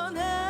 허전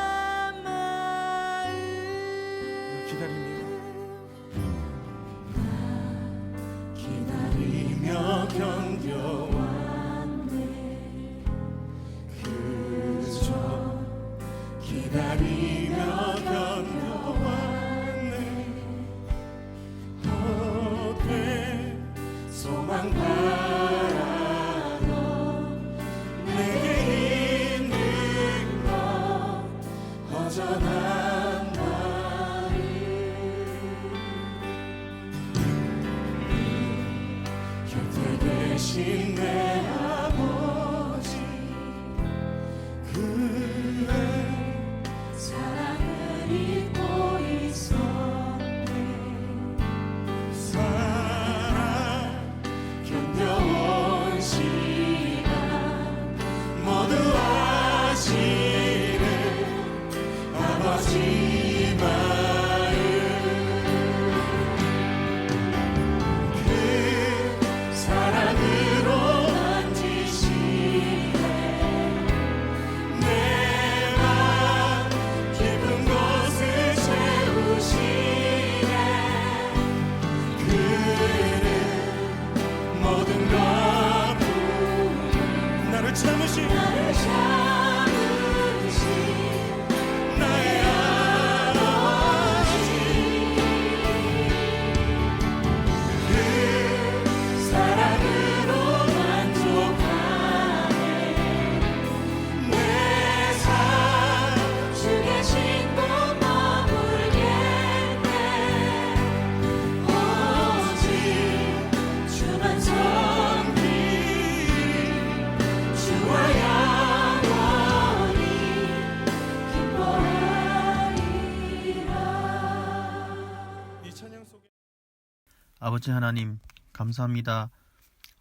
아버지 하나님, 감사합니다.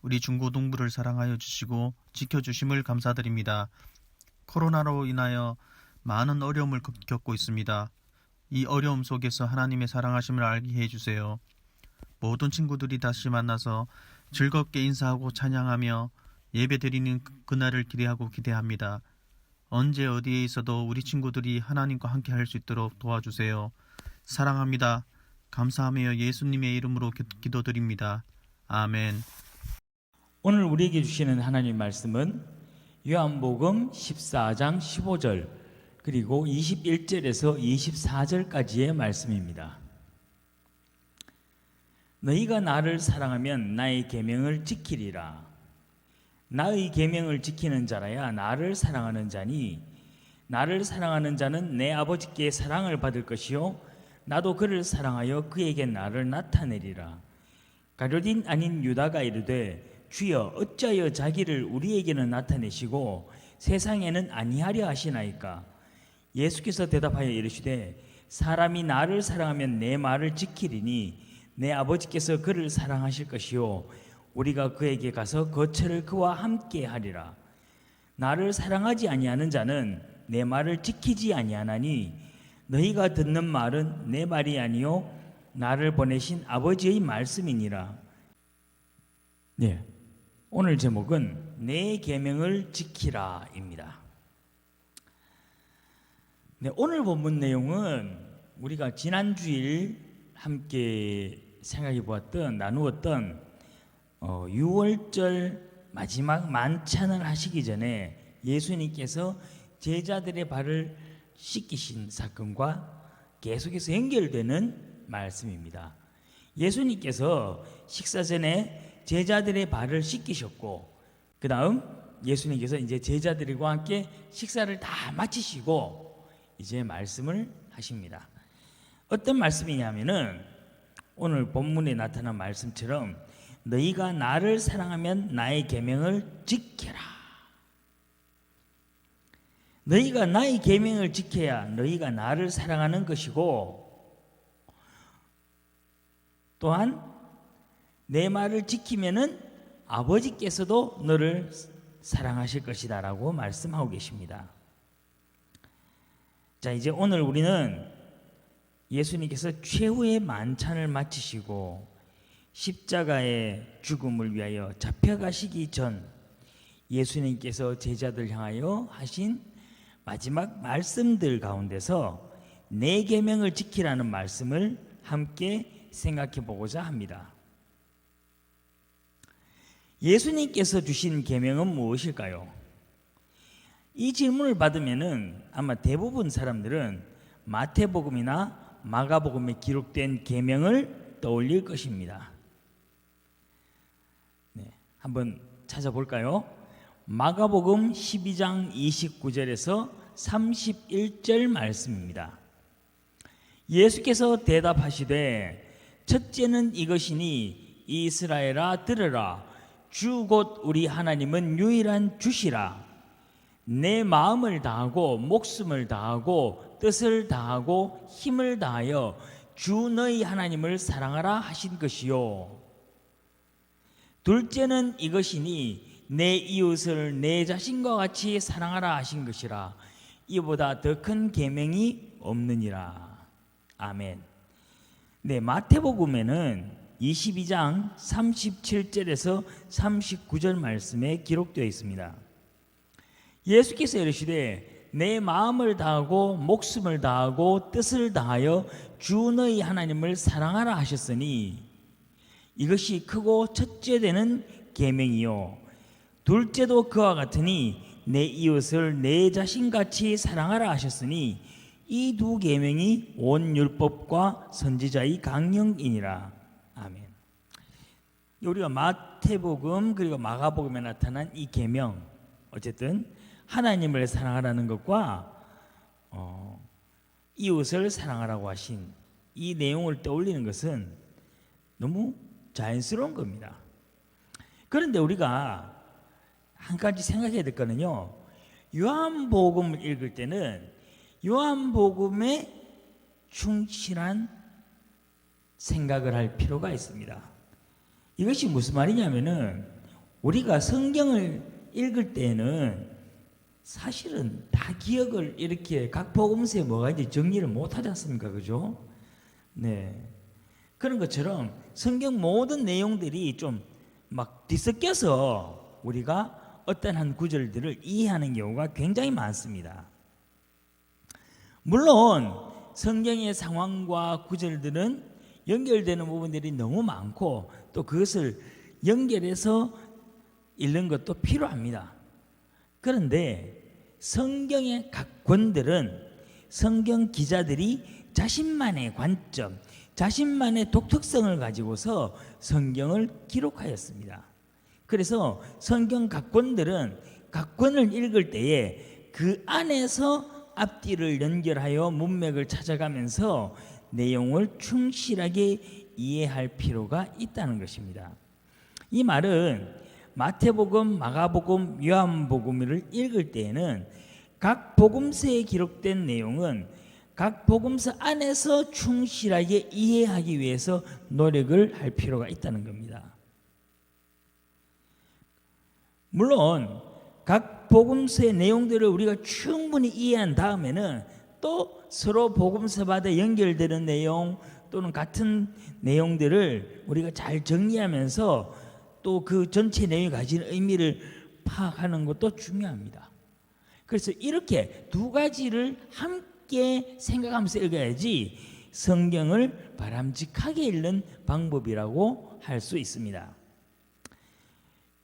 우리 중고동부를 사랑하여 주시고 지켜주심을 감사드립니다. 코로나로 인하여 많은 어려움을 겪- 겪고 있습니다. 이 어려움 속에서 하나님의 사랑하심을 알게 해주세요. 모든 친구들이 다시 만나서 즐겁게 인사하고 찬양하며 예배드리는 그- 그날을 기대하고 기대합니다. 언제 어디에 있어도 우리 친구들이 하나님과 함께 할 수 있도록 도와주세요. 사랑합니다. 감사하며 예수님의 이름으로 기- 기도드립니다. 아멘. 오늘 우리에게 주시는 하나님 말씀은 요한복음 14장 15절 그리고 21절에서 24절까지의 말씀입니다. 너희가 나를 사랑하면 나의 계명을 지키리라. 나의 계명을 지키는 자라야 나를 사랑하는 자니 나를 사랑하는 자는 내 아버지께 사랑을 받을 것이요 나도 그를 사랑하여 그에게 나를 나타내리라. 가룟인 아닌 유다가 이르되 주여 어찌하여 자기를 우리에게는 나타내시고 세상에는 아니하려 하시나이까 예수께서 대답하여 이르시되 사람이 나를 사랑하면 내 말을 지키리니 내 아버지께서 그를 사랑하실 것이요 우리가 그에게 가서 거처를 그와 함께 하리라 나를 사랑하지 아니하는 자는 내 말을 지키지 아니하나니 너희가 듣는 말은 내 말이 아니요 나를 보내신 아버지의 말씀이니라. 네. 오늘 제목은 내 계명을 지키라입니다. 네, 오늘 본문 내용은 우리가 지난 주일 함께 생각해 보았던 나누었던 어, 6월절 마지막 만찬을 하시기 전에 예수님께서 제자들의 발을 씻기신 사건과 계속해서 연결되는 말씀입니다. 예수님께서 식사 전에 제자들의 발을 씻기셨고 그 다음 예수님께서 이제 제자들과 함께 식사를 다 마치시고 이제 말씀을 하십니다. 어떤 말씀이냐면은 오늘 본문에 나타난 말씀처럼 너희가 나를 사랑하면 나의 계명을 지켜라. 너희가 나의 계명을 지켜야 너희가 나를 사랑하는 것이고 또한 내 말을 지키면은 아버지께서도 너를 사랑하실 것이다라고 말씀하고 계십니다. 자, 이제 오늘 우리는 예수님께서 최후의 만찬을 마치시고 십자가의 죽음을 위하여 잡혀가시기 전 예수님께서 제자들 향하여 하신 마지막 말씀들 가운데서 내 계명을 지키라는 말씀을 함께 생각해 보고자 합니다. 예수님께서 주신 계명은 무엇일까요? 이 질문을 받으면은 아마 대부분 사람들은 마태복음이나 마가복음에 기록된 계명을 떠올릴 것입니다. 네, 한번 찾아볼까요? 마가복음 12장 29절에서 31절 말씀입니다. 예수께서 대답하시되 첫째는 이것이니 이스라엘아 들으라. 주 곧 우리 하나님은 유일한 주시라. 내 마음을 다하고 목숨을 다하고 뜻을 다하고 힘을 다하여 주 너희 하나님을 사랑하라 하신 것이요. 둘째는 이것이니 내 이웃을 내 자신과 같이 사랑하라 하신 것이라 이보다 더 큰 계명이 없느니라 아멘. 네, 마태복음에는 22장 37절에서 39절 말씀에 기록되어 있습니다. 예수께서 이르시되 내 마음을 다하고 목숨을 다하고 뜻을 다하여 주 너희 하나님을 사랑하라 하셨으니 이것이 크고 첫째 되는 계명이요 둘째도 그와 같으니 내 이웃을 내 자신같이 사랑하라 하셨으니 이 두 계명이 온 율법과 선지자의 강령이니라 아멘. 우리가 마태복음 그리고 마가복음에 나타난 이 계명 어쨌든 하나님을 사랑하라는 것과 어, 이웃을 사랑하라고 하신 이 내용을 떠올리는 것은 너무 자연스러운 겁니다. 그런데 우리가 한 가지 생각해야 될 거는요. 요한복음을 읽을 때는 요한복음에 충실한 생각을 할 필요가 있습니다. 이것이 무슨 말이냐면은 우리가 성경을 읽을 때는 사실은 다 기억을 이렇게 각 복음서에 뭐가 있는지 정리를 못 하지 않습니까? 그죠? 네. 그런 것처럼 성경 모든 내용들이 좀 막 뒤섞여서 우리가 어떤 한 구절들을 이해하는 경우가 굉장히 많습니다. 물론 성경의 상황과 구절들은 연결되는 부분들이 너무 많고 또 그것을 연결해서 읽는 것도 필요합니다. 그런데 성경의 각 권들은 성경 기자들이 자신만의 관점, 자신만의 독특성을 가지고서 성경을 기록하였습니다. 그래서 성경 각 권들은 각 권을 읽을 때에 그 안에서 앞뒤를 연결하여 문맥을 찾아가면서 내용을 충실하게 이해할 필요가 있다는 것입니다. 이 말은 마태복음, 마가복음, 요한복음을 읽을 때에는 각 복음서에 기록된 내용은 각 복음서 안에서 충실하게 이해하기 위해서 노력을 할 필요가 있다는 겁니다. 물론 각각 복음서의 내용들을 우리가 충분히 이해한 다음에는 또 서로 복음서마다 연결되는 내용 또는 같은 내용들을 우리가 잘 정리하면서 또 그 전체 내용이 가진 의미를 파악하는 것도 중요합니다. 그래서 이렇게 두 가지를 함께 생각하면서 읽어야지 성경을 바람직하게 읽는 방법이라고 할 수 있습니다.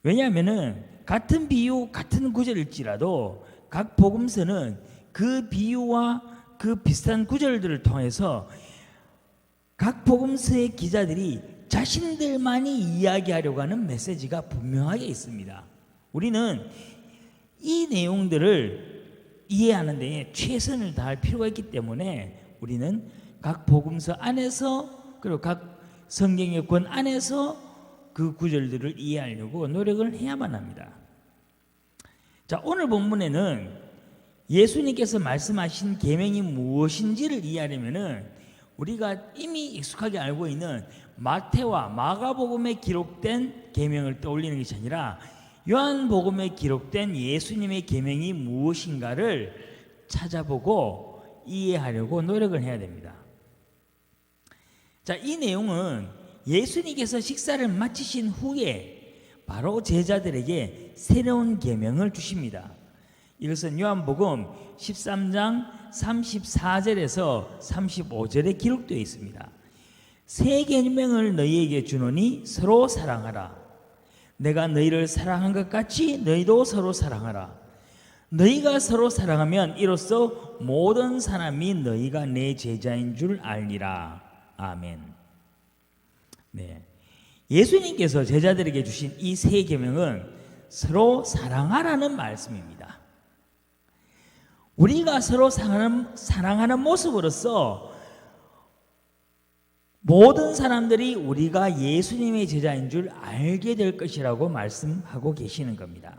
왜냐하면은 같은 비유, 같은 구절일지라도 각 복음서는 그 비유와 그 비슷한 구절들을 통해서 각 복음서의 기자들이 자신들만이 이야기하려고 하는 메시지가 분명하게 있습니다. 우리는 이 내용들을 이해하는 데 최선을 다할 필요가 있기 때문에 우리는 각 복음서 안에서 그리고 각 성경의 권 안에서 그 구절들을 이해하려고 노력을 해야만 합니다. 자, 오늘 본문에는 예수님께서 말씀하신 계명이 무엇인지를 이해하려면은 우리가 이미 익숙하게 알고 있는 마태와 마가복음에 기록된 계명을 떠올리는 것이 아니라 요한복음에 기록된 예수님의 계명이 무엇인가를 찾아보고 이해하려고 노력을 해야 됩니다. 자, 이 내용은 예수님께서 식사를 마치신 후에 바로 제자들에게 새로운 계명을 주십니다. 이것은 요한복음 13장 34절에서 35절에 기록되어 있습니다. 새 계명을 너희에게 주노니 서로 사랑하라. 내가 너희를 사랑한 것 같이 너희도 서로 사랑하라. 너희가 서로 사랑하면 이로써 모든 사람이 너희가 내 제자인 줄 알리라. 아멘. 네. 예수님께서 제자들에게 주신 이 세 계명은 서로 사랑하라는 말씀입니다. 우리가 서로 사랑하는, 사랑하는 모습으로서 모든 사람들이 우리가 예수님의 제자인 줄 알게 될 것이라고 말씀하고 계시는 겁니다.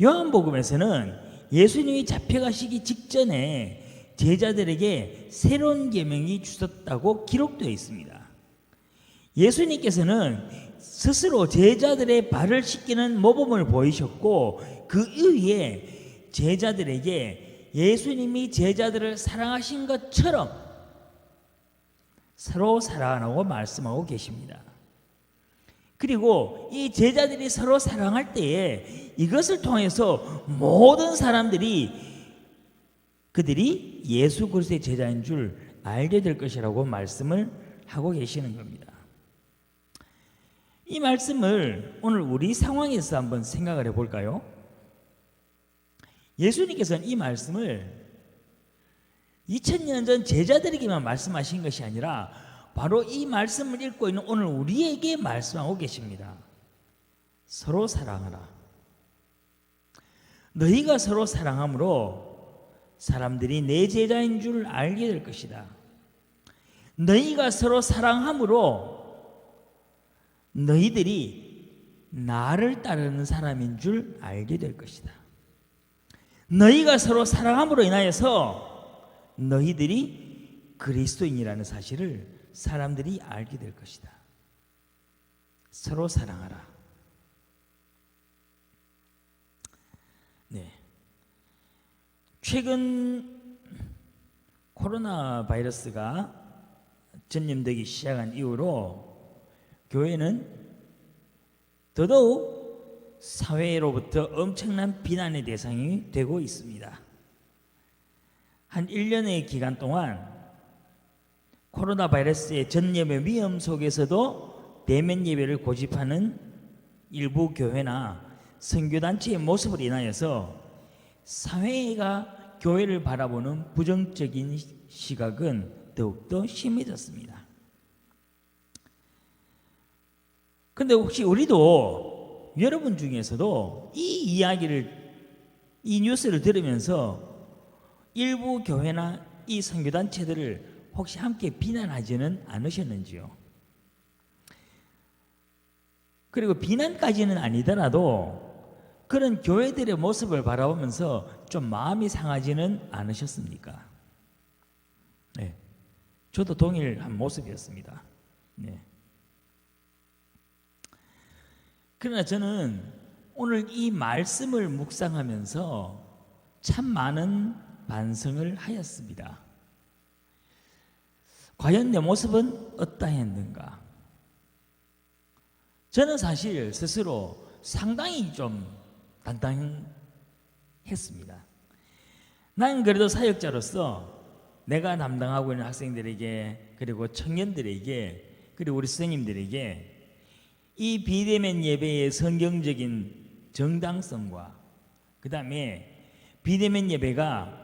요한복음에서는 예수님이 잡혀가시기 직전에 제자들에게 새로운 계명이 주셨다고 기록되어 있습니다. 예수님께서는 스스로 제자들의 발을 씻기는 모범을 보이셨고 그 이후에 제자들에게 예수님이 제자들을 사랑하신 것처럼 서로 사랑하라고 말씀하고 계십니다. 그리고 이 제자들이 서로 사랑할 때에 이것을 통해서 모든 사람들이 그들이 예수 그리스도의 제자인 줄 알게 될 것이라고 말씀을 하고 계시는 겁니다. 이 말씀을 오늘 우리 상황에서 한번 생각을 해 볼까요? 예수님께서는 이 말씀을 2000년 전 제자들에게만 말씀하신 것이 아니라 바로 이 말씀을 읽고 있는 오늘 우리에게 말씀하고 계십니다. 서로 사랑하라. 너희가 서로 사랑함으로 사람들이 내 제자인 줄 알게 될 것이다. 너희가 서로 사랑함으로 너희들이 나를 따르는 사람인 줄 알게 될 것이다. 너희가 서로 사랑함으로 인하여서 너희들이 그리스도인이라는 사실을 사람들이 알게 될 것이다. 서로 사랑하라. 네. 최근 코로나 바이러스가 전염되기 시작한 이후로 교회는 더더욱 사회로부터 엄청난 비난의 대상이 되고 있습니다. 한 1년의 기간 동안 코로나 바이러스의 전염의 위험 속에서도 대면 예배를 고집하는 일부 교회나 선교단체의 모습을 인하여서 사회가 교회를 바라보는 부정적인 시각은 더욱더 심해졌습니다. 근데 혹시 우리도 여러분 중에서도 이 이야기를 이 뉴스를 들으면서 일부 교회나 이 선교단체들을 혹시 함께 비난하지는 않으셨는지요? 그리고 비난까지는 아니더라도 그런 교회들의 모습을 바라보면서 좀 마음이 상하지는 않으셨습니까? 네. 저도 동일한 모습이었습니다. 네. 그러나 저는 오늘 이 말씀을 묵상하면서 참 많은 반성을 하였습니다. 과연 내 모습은 어떠했는가? 저는 사실 스스로 상당히 좀 당당했습니다. 난 그래도 사역자로서 내가 담당하고 있는 학생들에게 그리고 청년들에게 그리고 우리 선생님들에게 이 비대면 예배의 성경적인 정당성과 그 다음에 비대면 예배가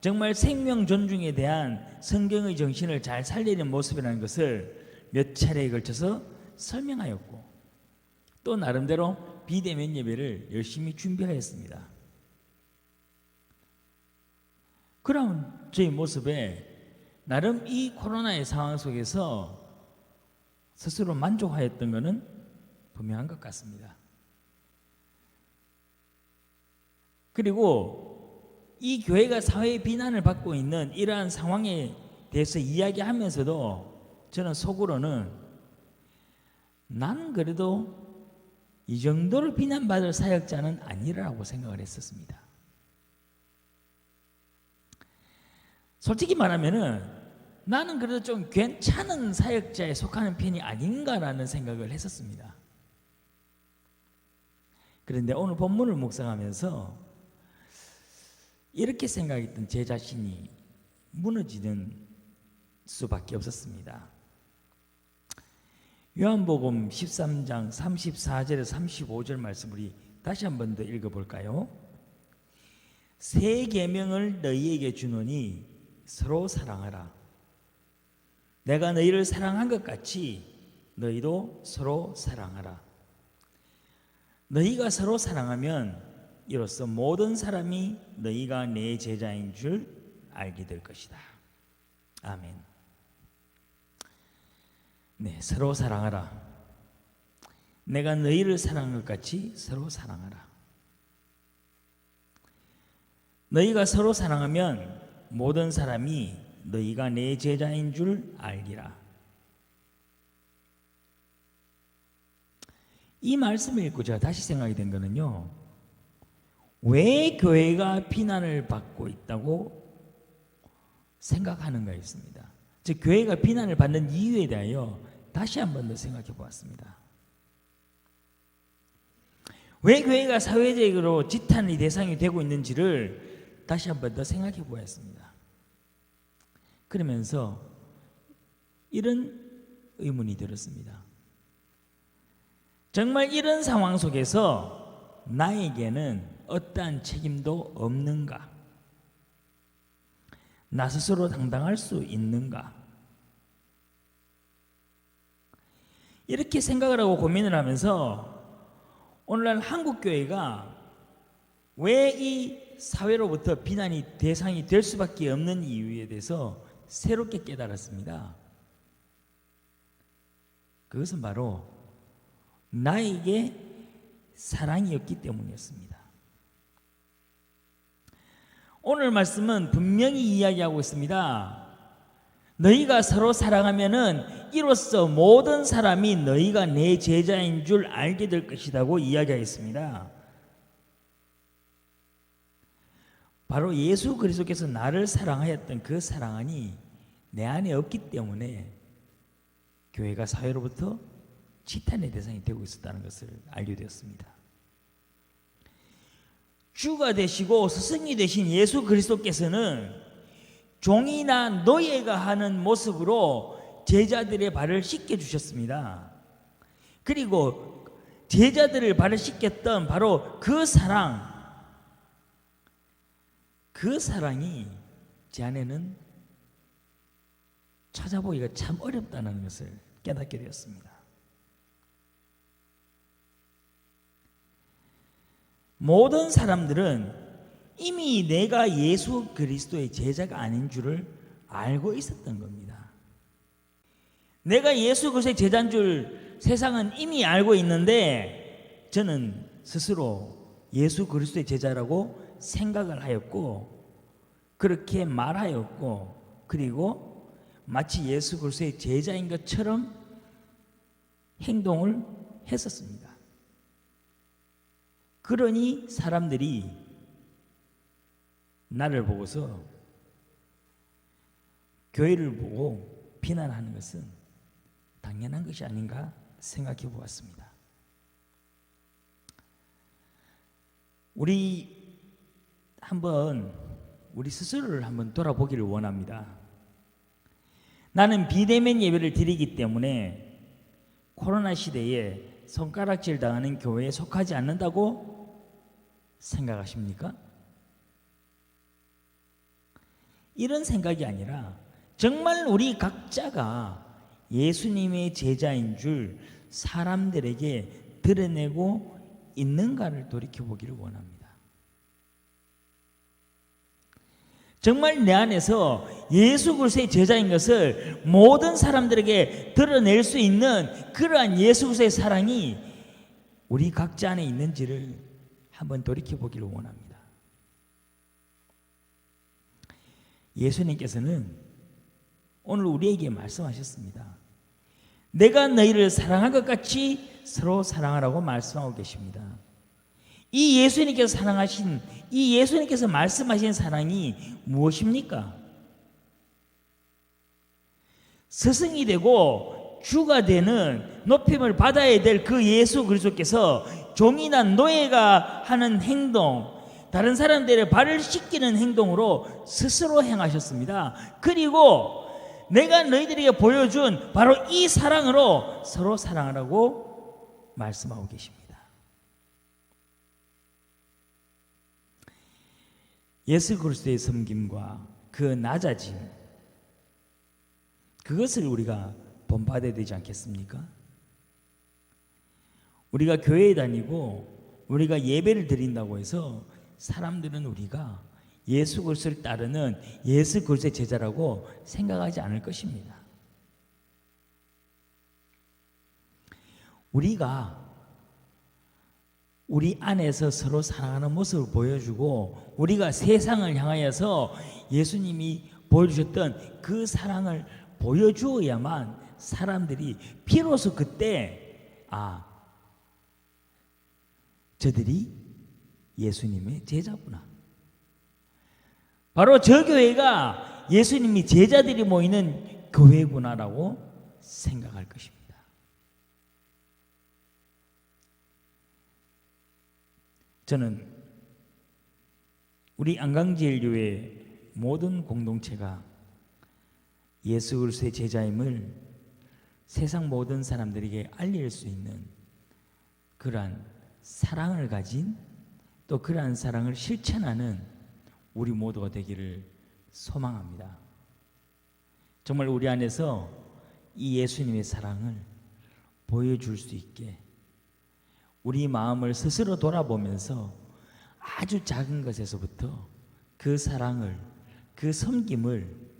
정말 생명 존중에 대한 성경의 정신을 잘 살리는 모습이라는 것을 몇 차례에 걸쳐서 설명하였고 또 나름대로 비대면 예배를 열심히 준비하였습니다. 그런 저희 모습에 나름 이 코로나의 상황 속에서 스스로 만족하였던 것은 분명한 것 같습니다. 그리고 이 교회가 사회의 비난을 받고 있는 이러한 상황에 대해서 이야기하면서도 저는 속으로는 나는 그래도 이 정도로 비난받을 사역자는 아니라고 생각을 했었습니다. 솔직히 말하면은 나는 그래도 좀 괜찮은 사역자에 속하는 편이 아닌가라는 생각을 했었습니다. 그런데 오늘 본문을 묵상하면서 이렇게 생각했던 제 자신이 무너지는 수밖에 없었습니다. 요한복음 13장 34절에서 35절 말씀 우리 다시 한 번 더 읽어 볼까요? 새 계명을 너희에게 주노니 서로 사랑하라. 내가 너희를 사랑한 것 같이 너희도 서로 사랑하라. 너희가 서로 사랑하면 이로써 모든 사람이 너희가 내 제자인 줄 알게 될 것이다. 아멘. 네, 서로 사랑하라. 내가 너희를 사랑한 것 같이 서로 사랑하라. 너희가 서로 사랑하면 모든 사람이 너희가 내 제자인 줄 알리라. 이 말씀을 읽고 제가 다시 생각이 된 거는요. 왜 교회가 비난을 받고 있다고 생각하는가 있습니다. 즉 교회가 비난을 받는 이유에 대하여 다시 한 번 더 생각해 보았습니다. 왜 교회가 사회적으로 지탄의 대상이 되고 있는지를 다시 한 번 더 생각해 보았습니다. 그러면서 이런 의문이 들었습니다. 정말 이런 상황 속에서 나에게는 어떠한 책임도 없는가? 나 스스로 당당할 수 있는가? 이렇게 생각을 하고 고민을 하면서 오늘날 한국 교회가 왜 이 사회로부터 비난이 대상이 될 수밖에 없는 이유에 대해서 새롭게 깨달았습니다. 그것은 바로 나에게 사랑이 없기 때문이었습니다. 오늘 말씀은 분명히 이야기하고 있습니다. 너희가 서로 사랑하면은 이로써 모든 사람이 너희가 내 제자인 줄 알게 될 것이라고 이야기하였습니다. 바로 예수 그리스도께서 나를 사랑하였던 그 사랑이 내 안에 없기 때문에 교회가 사회로부터 치탄의 대상이 되고 있었다는 것을 알게 되었습니다. 주가 되시고 스승이 되신 예수 그리스도께서는 종이나 노예가 하는 모습으로 제자들의 발을 씻겨 주셨습니다. 그리고 제자들을 발을 씻겼던 바로 그 사랑, 그 사랑이 제 안에는 찾아보기가 참 어렵다는 것을 깨닫게 되었습니다. 모든 사람들은 이미 내가 예수 그리스도의 제자가 아닌 줄을 알고 있었던 겁니다. 내가 예수 그리스도의 제자인 줄 세상은 이미 알고 있는데 저는 스스로 예수 그리스도의 제자라고 생각을 하였고 그렇게 말하였고 그리고 마치 예수 그리스도의 제자인 것처럼 행동을 했었습니다. 그러니 사람들이 나를 보고서 교회를 보고 비난하는 것은 당연한 것이 아닌가 생각해 보았습니다. 우리 한번 우리 스스로를 한번 돌아보기를 원합니다. 나는 비대면 예배를 드리기 때문에 코로나 시대에 손가락질 당하는 교회에 속하지 않는다고 생각하십니까? 이런 생각이 아니라 정말 우리 각자가 예수님의 제자인 줄 사람들에게 드러내고 있는가를 돌이켜 보기를 원합니다. 정말 내 안에서 예수 그리스도의 제자인 것을 모든 사람들에게 드러낼 수 있는 그러한 예수 그리스도의 사랑이 우리 각자 안에 있는지를 한번 돌이켜 보기를 원합니다. 예수님께서는 오늘 우리에게 말씀하셨습니다. 내가 너희를 사랑한 것 같이 서로 사랑하라고 말씀하고 계십니다. 이 예수님께서 사랑하신 이 예수님께서 말씀하신 사랑이 무엇입니까? 스승이 되고 주가 되는 높임을 받아야 될 그 예수 그리스도께서 종이나 노예가 하는 행동, 다른 사람들의 발을 씻기는 행동으로 스스로 행하셨습니다. 그리고 내가 너희들에게 보여준 바로 이 사랑으로 서로 사랑하라고 말씀하고 계십니다. 예수 그리스도의 섬김과 그 낮아짐 그것을 우리가 본받아야 되지 않겠습니까? 우리가 교회에 다니고 우리가 예배를 드린다고 해서 사람들은 우리가 예수 그리스도를 따르는 예수 그리스도의 제자라고 생각하지 않을 것입니다. 우리가 우리 안에서 서로 사랑하는 모습을 보여주고 우리가 세상을 향하여서 예수님이 보여주셨던 그 사랑을 보여주어야만 사람들이 비로소 그때 아 저들이 예수님의 제자구나. 바로 저 교회가 예수님이 제자들이 모이는 교회구나라고 생각할 것입니다. 저는 우리 안강제일교회 모든 공동체가 예수 그리스도의 제자임을 세상 모든 사람들에게 알릴 수 있는 그러한 사랑을 가진 또 그러한 사랑을 실천하는 우리 모두가 되기를 소망합니다. 정말 우리 안에서 이 예수님의 사랑을 보여줄 수 있게 우리 마음을 스스로 돌아보면서 아주 작은 것에서부터 그 사랑을 그 섬김을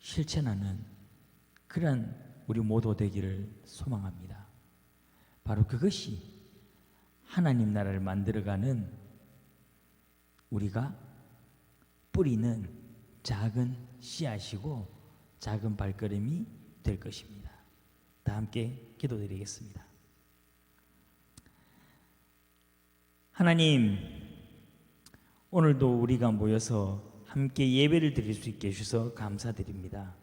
실천하는 그런 우리 모두 되기를 소망합니다. 바로 그것이 하나님 나라를 만들어가는 우리가 뿌리는 작은 씨앗이고 작은 발걸음이 될 것입니다. 다 함께 기도드리겠습니다. 하나님, 오늘도 우리가 모여서 함께 예배를 드릴 수 있게 해주셔서 감사드립니다.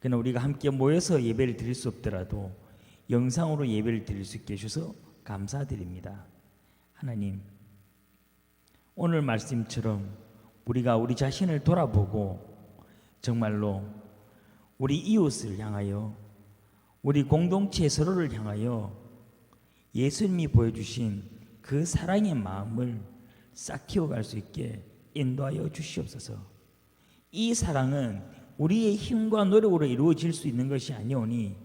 그러나 우리가 함께 모여서 예배를 드릴 수 없더라도 영상으로 예배를 드릴 수 있게 해주셔서 감사드립니다. 하나님, 오늘 말씀처럼 우리가 우리 자신을 돌아보고 정말로 우리 이웃을 향하여 우리 공동체 서로를 향하여 예수님이 보여주신 그 사랑의 마음을 싹 키워갈 수 있게 인도하여 주시옵소서. 이 사랑은 우리의 힘과 노력으로 이루어질 수 있는 것이 아니오니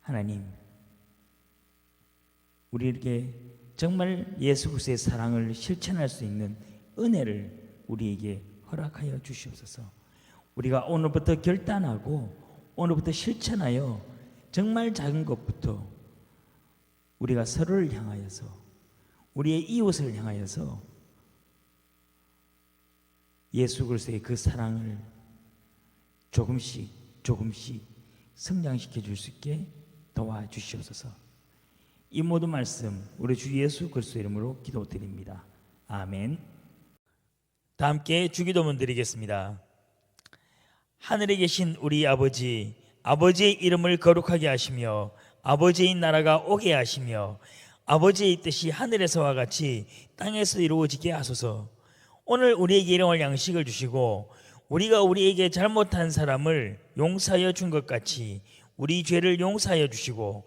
하나님 우리에게 정말 예수 그리스도의 사랑을 실천할 수 있는 은혜를 우리에게 허락하여 주시옵소서. 우리가 오늘부터 결단하고 오늘부터 실천하여 정말 작은 것부터 우리가 서로를 향하여서 우리의 이웃을 향하여서 예수 그리스도의 그 사랑을 조금씩 조금씩 성장시켜 줄 수 있게 도와주시옵소서. 이 모든 말씀 우리 주 예수 그리스도 이름으로 기도드립니다. 아멘. 다 함께 주기도문 드리겠습니다. 하늘에 계신 우리 아버지, 아버지의 이름을 거룩하게 하시며 아버지의 나라가 오게 하시며 아버지의 뜻이 하늘에서와 같이 땅에서 이루어지게 하소서. 오늘 우리에게 일용할 양식을 주시고 우리가 우리에게 잘못한 사람을 용서하여 준 것 같이 우리 죄를 용서하여 주시고